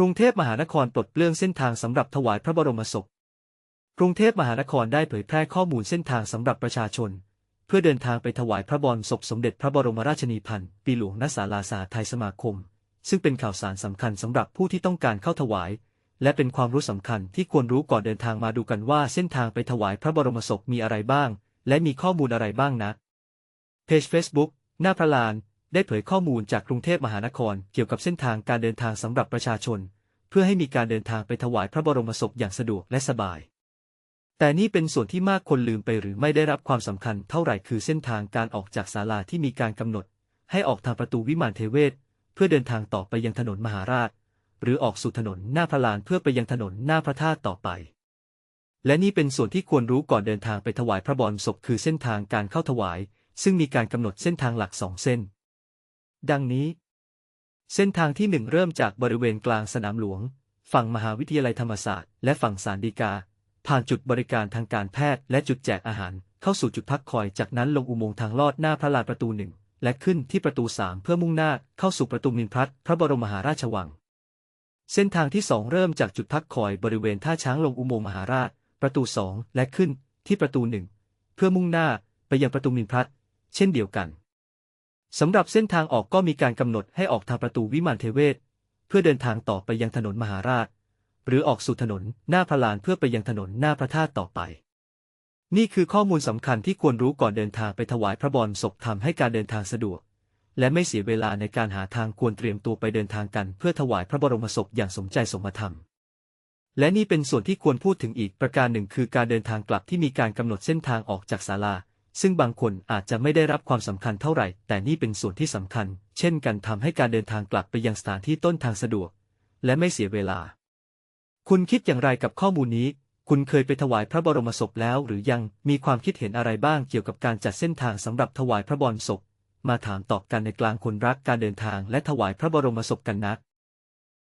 รุงเทพมหานครปลดเปลื้องเส้นทางสำหรับถวายพระบรมศพ กรุงเทพมหานครได้เผยแพร่ข้อมูลเส้นทางสำหรับประชาชน เพื่อเดินทางไปถวายพระบรมศพสมเด็จพระบรมราชินีพันปีหลวงณศาลาสาไทยสมาคม ซึ่งเป็นข่าวสารสำคัญสำหรับผู้ที่ต้องการเข้าถวาย และเป็นความรู้สำคัญที่ควรรู้ก่อนเดินทางมาดูกันว่าเส้นทางไปถวายพระบรมศพมีอะไรบ้าง และมีข้อมูลอะไรบ้างนะเพจ Facebook หน้าพระลาน ได้เผยข้อมูลจากกรุงเทพมหานครเกี่ยวกับเส้นทางการเดินทางสำหรับประชาชน เพื่อให้มีการเดินทางไปถวายพระบรมศพอย่างสะดวกและสบาย แต่นี่เป็นส่วนที่มากคนลืมไปหรือไม่ได้รับความสำคัญเท่าไหร่คือเส้นทางการออกจากศาลาที่มีการกำหนด ให้ออกทางประตูวิมานเทเวศเพื่อเดินทางต่อไปยังถนนมหาราช หรือออกสู่ถนนหน้าพระลานเพื่อไปยังถนนหน้าพระธาตุต่อไป และนี่เป็นส่วนที่ควรรู้ก่อนเดินทางไปถวายพระบรมศพคือเส้นทางการเข้าถวาย ซึ่งมีการกำหนดเส้นทางหลักสองเส้น ดังนี้ เส้นทางที่หนึ่งเริ่มจากบริเวณกลางสนามหลวง ฝั่งมหาวิทยาลัยธรรมศาสตร์ และฝั่งสารดีกา ผ่านจุดบริการทางการแพทย์และจุดแจกอาหาร เข้าสู่จุดพักคอย จากนั้นลงอุโมงค์ทางลอดหน้าพระลานประตูหนึ่งและขึ้นที่ประตูสามเพื่อมุ่งหน้าเข้าสู่ประตูมินพลัดพระบรมมหาราชวัง เส้นทางที่สองเริ่มจากจุดพักคอยบริเวณท่าช้างลงอุโมงค์มหาราช ประตูสองและขึ้นที่ประตูหนึ่งเพื่อมุ่งหน้าไปยังประตูมินพลัดเช่นเดียวกัน สำหรับเส้นทางออกก็มีการกำหนดให้ออกทางประตูวิมานเทเวศ เพื่อเดินทางต่อไปยังถนนมหาราช หรือออกสู่ถนนหน้าพระลานเพื่อไปยังถนนหน้าพระธาตุต่อไป นี่คือข้อมูลสำคัญที่ควรรู้ก่อนเดินทางไปถวายพระบรมศพทำให้การเดินทางสะดวก และไม่เสียเวลาในการหาทางควรเตรียมตัวไปเดินทางกัน เพื่อถวายพระบรมศพอย่างสมใจสมธรรมและนี่เป็นส่วนที่ควรพูดถึงอีกประการหนึ่งคือการเดินทางกลับที่มีการกำหนดเส้นทางออกจากศาลา ซึ่งบางคนอาจจะไม่ได้รับความสำคัญเท่าไหร่ แต่นี่เป็นส่วนที่สำคัญ เช่นกันทำให้การเดินทางกลับไปยังสถานที่ต้นทางสะดวก และไม่เสียเวลา คุณคิดอย่างไรกับข้อมูลนี้ คุณเคยไปถวายพระบรมศพแล้วหรือยังมีความคิดเห็นอะไรบ้างเกี่ยวกับการจัดเส้นทางสำหรับถวายพระบรมศพ มาถามตอบกันในกลางคนรักการเดินทางและถวายพระบรมศพกันนะ